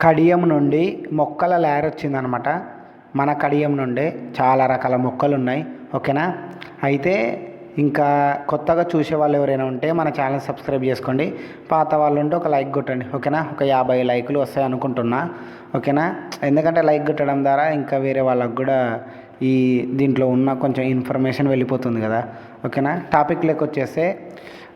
కడియం నుండి మొక్కల లేర్ వచ్చిందనమాట. మన కడియం నుండే చాలా రకాల మొక్కలు ఉన్నాయి ఓకేనా? అయితే ఇంకా కొత్తగా చూసే వాళ్ళు ఎవరైనా ఉంటే మన ఛానల్ సబ్స్క్రైబ్ చేసుకోండి. పాత వాళ్ళు ఉంటే ఒక లైక్ కొట్టండి. ఓకేనా? ఒక యాభై లైకులు వస్తాయి అనుకుంటున్నా. ఓకేనా? ఎందుకంటే లైక్ కొట్టడం ద్వారా ఇంకా వేరే వాళ్ళకు కూడా ఈ దీంట్లో ఉన్న కొంచెం ఇన్ఫర్మేషన్ వెళ్ళిపోతుంది కదా. ఓకేనా? టాపిక్ లెక్క వచ్చేస్తే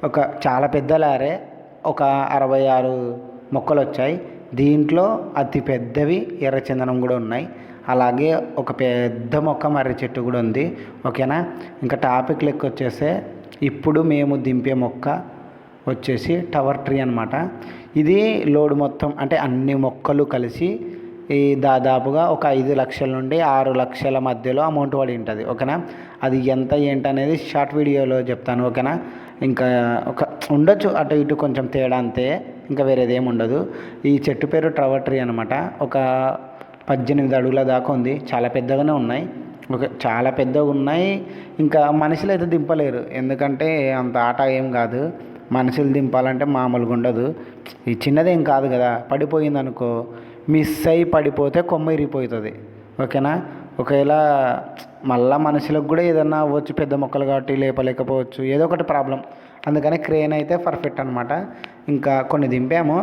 ఒక చాలా పెద్ద లారే ఒక అరవై ఆరు మొక్కలు వచ్చాయి. దీంట్లో అతి పెద్దవి ఎర్రచందనం కూడా ఉన్నాయి. అలాగే ఒక పెద్ద మొక్క మర్రి చెట్టు కూడా ఉంది. ఓకేనా? ఇంకా టాపిక్ లెక్క వచ్చేస్తే ఇప్పుడు మేము దింపే మొక్క వచ్చేసి టవర్ ట్రీ అనమాట ఇది లోడ్ మొత్తం అంటే అన్ని మొక్కలు కలిసి ఈ దాదాపుగా ఒక ఐదు లక్షల నుండి ఆరు లక్షల మధ్యలో అమౌంట్ పడి ఉంటుంది. ఓకేనా? అది ఎంత ఏంటనేది షార్ట్ వీడియోలో చెప్తాను. ఓకేనా? ఇంకా ఒక ఉండొచ్చు. అటు ఇటు కొంచెం తేడా అంతే. ఇంకా వేరేది ఏమి ఉండదు. ఈ చెట్టు పేరు ట్రవర్ ట్రీ అనమాట ఒక పద్దెనిమిది అడుగుల దాకా ఉంది. చాలా పెద్దగానే ఉన్నాయి. ఒక చాలా పెద్దగా ఉన్నాయి. ఇంకా మనుషులు అయితే దింపలేరు. ఎందుకంటే అంత ఆట ఏం కాదు. మనుషులు దింపాలంటే మామూలుగా ఉండదు. ఈ చిన్నదేం కాదు కదా. పడిపోయింది అనుకో మిస్ అయి పడిపోతే కొమ్మ ఇరిగిపోతుంది. ఓకేనా? ఒకవేళ మళ్ళా మనుషులకు కూడా ఏదన్నా అవ్వచ్చు పెద్ద మొక్కలు కాబట్టి లేపలేకపోవచ్చు. ఏదో ఒకటి ప్రాబ్లం. అందుకని క్రేన్ అయితే పర్ఫెక్ట్ అనమాట ఇంకా కొన్ని దింపాము.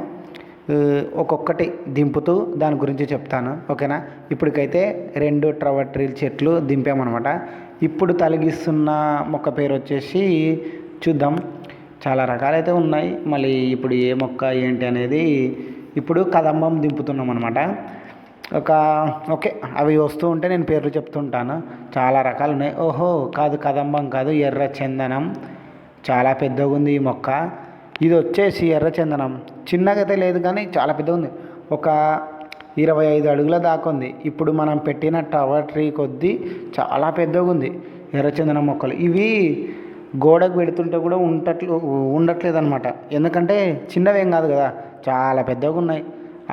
ఒక్కొక్కటి దింపుతూ దాని గురించి చెప్తాను ఓకేనా? ఇప్పటికైతే రెండు ట్రవర్ ట్రీల్ చెట్లు దింపామన్నమాట ఇప్పుడు తొలగిస్తున్న మొక్క పేరు వచ్చేసి చూద్దాం. చాలా రకాలైతే ఉన్నాయి. మళ్ళీ ఇప్పుడు ఏ మొక్క ఏంటి అనేది ఇప్పుడు కదంబం దింపుతున్నాం అనమాట ఒక ఓకే అవి వస్తూ ఉంటే నేను పేర్లు చెప్తుంటాను. చాలా రకాలు ఉన్నాయి. ఓహో కాదు కదంబం కాదు ఎర్ర చందనం. చాలా పెద్దగా ఉంది ఈ మొక్క. ఇది వచ్చేసి ఎర్రచందనం. చిన్నగైతే చిన్నగా అయితే లేదు కానీ చాలా పెద్దగా ఉంది ఒక ఇరవై ఐదు అడుగుల దాకా ఉంది ఇప్పుడు మనం పెట్టిన టవర్ ట్రీ కొద్దీ చాలా పెద్దగా ఉంది ఎర్రచందనం మొక్కలు. ఇవి గోడకు పెడుతుంటే కూడా ఉండట్లు ఉండట్లేదు అనమాట ఎందుకంటే చిన్నవేం కాదు కదా చాలా పెద్దగా ఉన్నాయి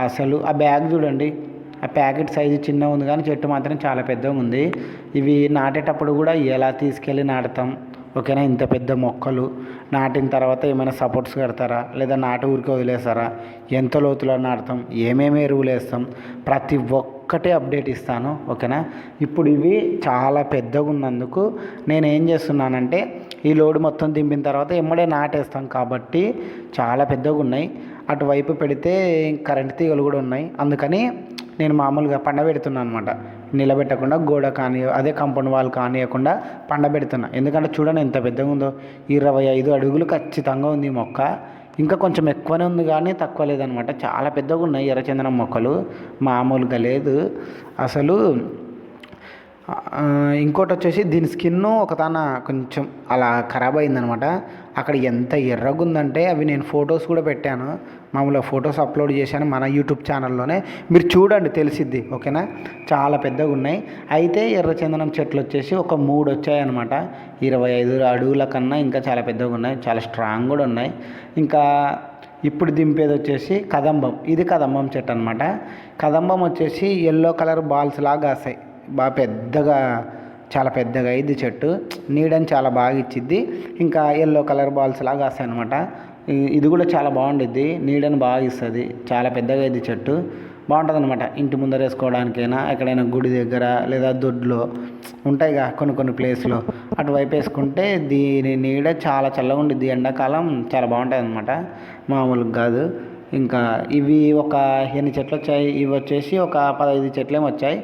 అసలు ఆ బ్యాగ్ చూడండి. ఆ ప్యాకెట్ సైజు చిన్నగా ఉంది కానీ చెట్టు మాత్రం చాలా పెద్దగా ఉంది ఇవి నాటేటప్పుడు కూడా ఎలా తీసుకెళ్ళి నాటుతాం? ఓకేనా? ఇంత పెద్ద మొక్కలు నాటిన తర్వాత ఏమైనా సపోర్ట్స్ కడతారా? లేదా నాటు ఊరికి వదిలేస్తారా? ఎంత లోతులో నాటుతాం ఏమేమి ఎరువులు వేస్తాం? ప్రతి ఒక్కటే అప్డేట్ ఇస్తాను ఓకేనా? ఇప్పుడు ఇవి చాలా పెద్దగా ఉన్నందుకు నేను ఏం చేస్తున్నానంటే ఈ లోడ్ మొత్తం దింపిన తర్వాత ఎమ్మడే నాటేస్తాం కాబట్టి చాలా పెద్దగా ఉన్నాయి. అటువైపు పెడితే కరెంట్ తీగలు కూడా ఉన్నాయి. అందుకని నేను మామూలుగా పండబెడుతున్నాను అనమాట నిలబెట్టకుండా గోడ కానీ అదే కాంపౌండ్ వాల్ కానియకుండా పండబెడుతున్నా. ఎందుకంటే చూడండి ఎంత పెద్దగా ఉందో. ఇరవై ఐదు అడుగులు ఖచ్చితంగా ఉంది ఈ మొక్క. ఇంకా కొంచెం ఎక్కువనే ఉంది కానీ తక్కువ లేదనమాట చాలా పెద్దగా ఉన్నాయి ఎర్రచందనం మొక్కలు. మామూలుగా లేదు. అసలు ఇంకోటి వచ్చేసి దీని స్కిన్ ఒకతాన కొంచెం అలా ఖరాబ్ అయిందనమాట. అక్కడ ఎంత ఎర్రగుందంటే అవి నేను ఫొటోస్ కూడా పెట్టాను. మామూలుగా ఫొటోస్ అప్లోడ్ చేశాను మన యూట్యూబ్ ఛానల్లోనే. మీరు చూడండి తెలిసిద్ది ఓకేనా? చాలా పెద్దగా ఉన్నాయి అయితే ఎర్రచందనం చెట్లు వచ్చేసి ఒక మూడు వచ్చాయన్నమాట ఇరవై ఐదు అడుగుల కన్నా ఇంకా చాలా పెద్దగా ఉన్నాయి చాలా స్ట్రాంగ్ కూడా ఉన్నాయి. ఇంకా ఇప్పుడు దింపేది వచ్చేసి కదంబం. ఇది కదంబం చెట్టు అనమాట. కదంబం వచ్చేసి ఎల్లో కలర్ బాల్స్ లాగా కాస్తాయి బాగా పెద్దగా చాలా పెద్దగా అయింది చెట్టు. నీడని చాలా బాగా ఇచ్చిద్ది. ఇంకా ఎల్లో కలర్ బాల్స్ లాగా వస్తాయి అనమాట ఇది కూడా చాలా బాగుండిద్ది. నీడని బాగా ఇస్తుంది. చాలా పెద్దగా అయింది చెట్టు. బాగుంటుంది అనమాట ఇంటి ముందర వేసుకోవడానికైనా ఎక్కడైనా గుడి దగ్గర లేదా దొడ్లో ఉంటాయిగా కొన్ని కొన్ని ప్లేస్లో. అటువైపు వేసుకుంటే దీని నీడ చాలా చల్లగా ఉండిద్ది. ఎండాకాలం చాలా బాగుంటుంది అనమాట మామూలుగా కాదు. ఇంకా ఇవి ఒక ఎన్ని చెట్లు వచ్చాయి? ఇవి వచ్చేసి ఒక పదహైదు చెట్లు వచ్చాయి.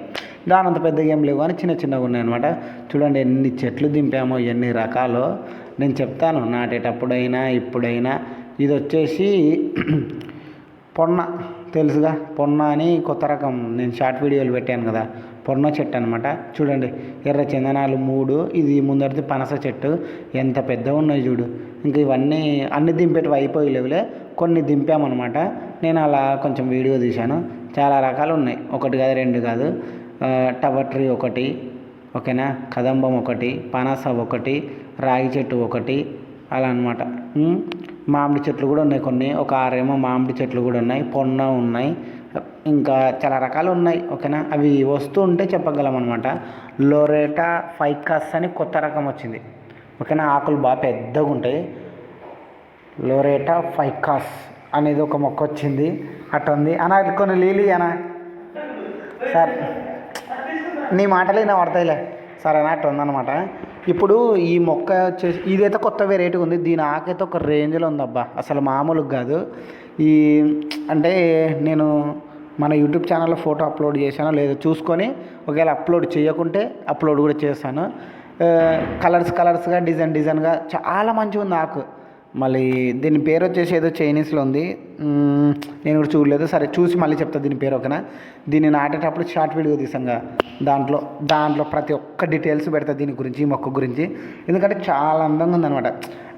దాని అంత పెద్దగా ఏం లేవు అని చిన్న చిన్నగా ఉన్నాయి అనమాట చూడండి ఎన్ని చెట్లు దింపామో ఎన్ని రకాలు. నేను చెప్తాను నాటేటప్పుడైనా ఇప్పుడైనా. ఇది వచ్చేసి పొన్న. తెలుసుగా? పొన్న అని కొత్త రకం. నేను షార్ట్ వీడియోలు పెట్టాను కదా. పొన్న చెట్టు అనమాట చూడండి ఎర్ర చందనాలు మూడు. ఇది ముందరిది పనస చెట్టు. ఎంత పెద్దగా ఉన్నాయి చూడు. ఇంకా ఇవన్నీ అన్ని దింపేటివి అయిపోయలేవులే. కొన్ని దింపామన్నమాట. నేను అలా కొంచెం వీడియో తీశాను. చాలా రకాలు ఉన్నాయి. ఒకటి కాదు రెండు కాదు. టవర్ ట్రీ ఒకటి ఓకేనా? కదంబం ఒకటి పనస ఒకటి రాగి చెట్టు ఒకటి అలా అనమాట మామిడి చెట్లు కూడా ఉన్నాయి కొన్ని. ఒక ఆరేమో మామిడి చెట్లు కూడా ఉన్నాయి. పొన్న ఉన్నాయి. ఇంకా చాలా రకాలు ఉన్నాయి ఓకేనా? అవి వస్తూ ఉంటే చెప్పగలం అనమాట లోరేటా ఫైకాస్ అని కొత్త రకం వచ్చింది ఓకేనా? ఆకులు బాగా పెద్దగా ఉంటాయి. లోరేటా ఫైకాస్ అనేది ఒక మొక్క వచ్చింది. అట్లా ఉంది. అన్న కొన్ని లీలి అన్న సార్. నీ మాటలే నా పడతాయిలే సరేనా అట్లా ఉందన్నమాట. ఇప్పుడు ఈ మొక్క వచ్చేసి ఇదైతే కొత్త వెరైటీ ఉంది. దీని ఆకైతే ఒక రేంజ్లో ఉందబ్బా. అసలు మామూలుగా కాదు. ఈ అంటే నేను మన యూట్యూబ్ ఛానల్లో ఫోటో అప్లోడ్ చేశానో లేదో చూసుకొని ఒకవేళ అప్లోడ్ చేయకుంటే అప్లోడ్ కూడా చేస్తాను. కలర్స్ కలర్స్గా డిజైన్ డిజైన్గా చాలా మంచిగా ఉంది ఆకు. మళ్ళీ దీని పేరు వచ్చేసి ఏదో చైనీస్లో ఉంది. నేను కూడా చూడలేదు. సరే చూసి మళ్ళీ చెప్తా దీని పేరు ఓకేనా? దీన్ని నాటేటప్పుడు షార్ట్ వీడియో తీసాంగా దాంట్లో దాంట్లో ప్రతి ఒక్క డీటెయిల్స్ పెడతా దీని గురించి ఈ మొక్క గురించి. ఎందుకంటే చాలా అందంగా ఉందన్నమాట.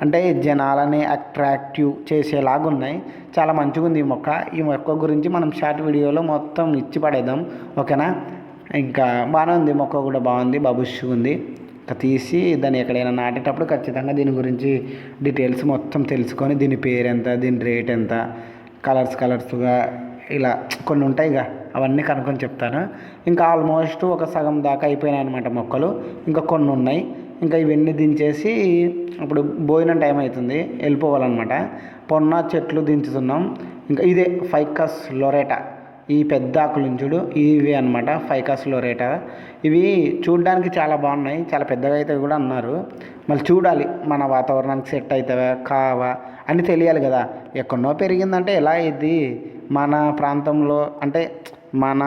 అంటే జనాలని అట్రాక్టివ్ చేసేలాగా ఉన్నాయి. చాలా మంచిగా ఉంది ఈ మొక్క. ఈ మొక్క గురించి మనం షార్ట్ వీడియోలో మొత్తం ఇచ్చి పడేద్దాం. ఓకేనా? ఇంకా బాగానే ఉంది. మొక్క కూడా బాగుంది. బబుష్ ఉంది. తీసి దాన్ని ఎక్కడైనా నాటేటప్పుడు ఖచ్చితంగా దీని గురించి డీటెయిల్స్ మొత్తం తెలుసుకొని దీని పేరు ఎంత దీని రేట్ ఎంత కలర్స్ కలర్స్గా ఇలా కొన్ని ఉంటాయి ఇక అవన్నీ కనుక్కొని చెప్తాను. ఇంకా ఆల్మోస్ట్ ఒక సగం దాకా అయిపోయినాయి అనమాట మొక్కలు. ఇంకా కొన్ని ఉన్నాయి. ఇంకా ఇవన్నీ దించేసి ఇప్పుడు భోజనం టైం అవుతుంది వెళ్ళిపోవాలన్నమాట. పొన్న చెట్లు దించుతున్నాం. ఇంకా ఇదే ఫైకస్ లొరేటా. ఈ పెద్ద ఆకులు చూడు. ఇవి అనమాట ఫైకాస్లో రేట. ఇవి చూడడానికి చాలా బాగున్నాయి. చాలా పెద్దగా అయితే కూడా అన్నారు. మళ్ళీ చూడాలి మన వాతావరణానికి సెట్ అవుతావా కావా అని తెలియాలి కదా. ఎక్కడనో పెరిగిందంటే ఎలా ఇది? మన ప్రాంతంలో అంటే మన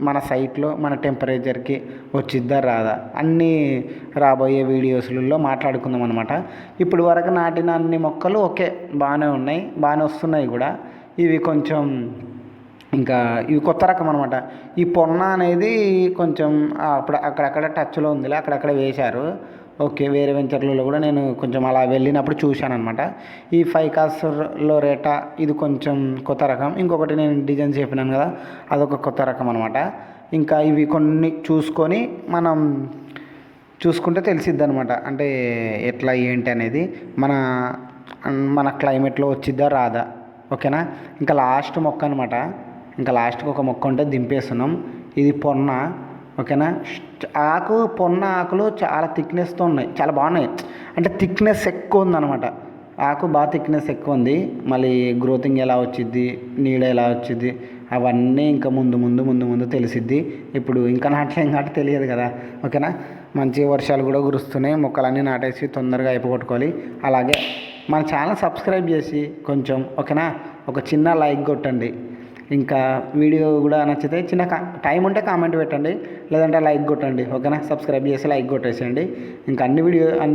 మన సైట్లో మన టెంపరేచర్కి వచ్చిద్దా రాదా? అన్నీ రాబోయే వీడియోస్లలో మాట్లాడుకుందాం అనమాట ఇప్పుడు వరకు నాటిన అన్ని మొక్కలు ఓకే బాగానే ఉన్నాయి. బాగానే వస్తున్నాయి కూడా. ఇవి కొంచెం ఇంకా ఇవి కొత్త రకం అనమాట ఈ పొన్న అనేది కొంచెం అప్పుడు అక్కడక్కడ టచ్లో ఉందిలే అక్కడక్కడ వేశారు. ఓకే వేరే వెంచర్లలో కూడా నేను కొంచెం అలా వెళ్ళినప్పుడు చూశాను అనమాట ఈ ఫైకాస్లో రేటా ఇది కొంచెం కొత్త రకం. ఇంకొకటి నేను డిజైన్ చెప్పినాను కదా అదొక కొత్త రకం అనమాట ఇంకా ఇవి కొన్ని చూసుకొని మనం చూసుకుంటే తెలిసిద్ది అనమాట అంటే ఎట్లా ఏంటి అనేది మన మన క్లైమేట్లో వచ్చిద్దా రాదా? ఓకేనా? ఇంకా లాస్ట్ మొక్క అనమాట ఇంకా లాస్ట్కి ఒక మొక్క ఉంటే దింపేస్తున్నాం. ఇది పొన్న ఓకేనా? ఆకు పొన్న ఆకులు చాలా థిక్నెస్తో ఉన్నాయి. చాలా బాగున్నాయి. అంటే థిక్నెస్ ఎక్కువ ఉందన్నమాట. ఆకు బాగా థిక్నెస్ ఎక్కువ ఉంది. మళ్ళీ గ్రోతింగ్ ఎలా వచ్చిద్ది నీడ ఎలా వచ్చిద్ది అవన్నీ ఇంకా ముందు ముందు ముందు ముందు తెలిసిద్ది. ఇప్పుడు ఇంకా నాటలేం కాబట్టి తెలియదు కదా ఓకేనా? మంచి వర్షాలు కూడా కురుస్తున్నాయి. మొక్కలన్నీ నాటేసి తొందరగా అయిపోగొట్టుకోవాలి. అలాగే మన ఛానల్ సబ్స్క్రైబ్ చేసి కొంచెం ఓకేనా? ఒక చిన్న లైక్ కొట్టండి. ఇంకా వీడియో కూడా నచ్చితే చిన్న కా టైం ఉంటే కామెంట్ పెట్టండి లేదంటే లైక్ కొట్టండి ఓకేనా? సబ్స్క్రైబ్ చేసి లైక్ కొట్టేసేయండి. ఇంకా అన్ని వీడియో అన్ని